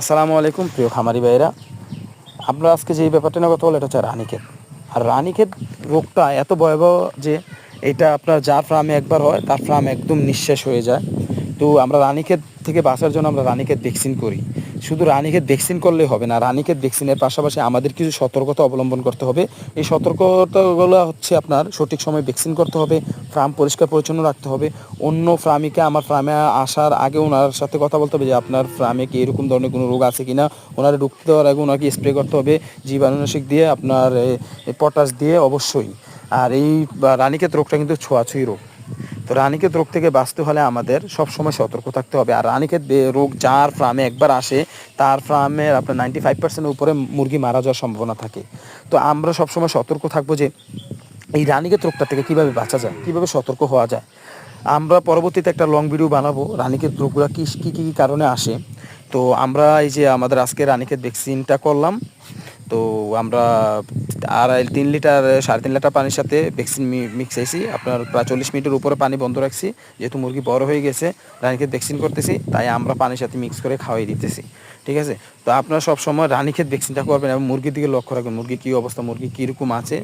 আসসালামু আলাইকুম, প্রিয় খামারি ভাইরা আমরা আজকে যে ব্যাপারটা নিয়ে কথা বলে এটা হচ্ছে রানীক্ষেত। আর রানীক্ষেত রোগটা এত ভয়াবহ যে এটা আপনার যার ফার্মে একবার হয়, তার ফার্ম একদম নিঃশ্বাস হয়ে যায়। তো আমরা রানীক্ষেত থেকে বাঁচার জন্য আমরা রানীক্ষেত ভ্যাকসিন করি। শুধু রানীকে ভ্যাকসিন করলে হবে না, রানীকে ভ্যাকসিনের পাশাপাশি আমাদের কিছু সতর্কতা অবলম্বন করতে হবে। এই সতর্কতাগুলো হচ্ছে আপনার সঠিক সময় ভ্যাকসিন করতে হবে, ফার্ম পরিষ্কার পরিচ্ছন্ন রাখতে হবে। অন্য ফার্মিকে, আমার ফার্মে আসার আগে ওনার সাথে কথা বলতে হবে যে আপনার ফার্মে কি এরকম ধরনের কোনো রোগ আছে কিনা। ওনারা ঢুকতে দেওয়ার আগে ওনাকে স্প্রে করতে হবে, জীবাণুনাশক দিয়ে আপনার পটাশ দিয়ে অবশ্যই। আর এই রানীক্ষেত রোগটা কিন্তু ছোঁয়াছুঁই রোগ। তো রানীক্ষেত রোগ থেকে বাঁচতে হলে আমাদের সবসময় সতর্ক থাকতে হবে। আর রানীক্ষেত রোগ যার ফার্মে একবার আসে, তার ফার্মের আপনার নাইনটি ফাইভ পার্সেন্টের উপরে মুরগি মারা যাওয়ার সম্ভাবনা থাকে। তো আমরা সবসময় সতর্ক থাকব যে, এই রানীক্ষেত রোগটা থেকে কীভাবে বাঁচা যায়, কীভাবে সতর্ক হওয়া যায়। আমরা পরবর্তীতে একটা লং ভিডিও বানাবো রানীক্ষেত রোগগুলো কী কী কী কারণে আসে। তো আমরা এই যে আমাদের আজকে রানীক্ষেত ভ্যাকসিনটা করলাম তো আমরা আড়াই, তিন লিটার, সাড়ে তিন লিটার পানির সাথে ভ্যাকসিন মিক্স হয়েছি। আপনার প্রায় চল্লিশ মিনিটের উপরে পানি বন্ধ রাখছি। যেহেতু মুরগি বড় হয়ে গেছে রানীক্ষেত ভ্যাকসিন করতেছি, তাই আমরা পানির সাথে মিক্স করে খাওয়াই দিতেছি। ঠিক আছে? তো আপনারা সবসময় রানীক্ষেত ভ্যাকসিনটা করবেন এবং মুরগির দিকে লক্ষ্য রাখবেন। মুরগি কী অবস্থা, মুরগি কীরকম আছে?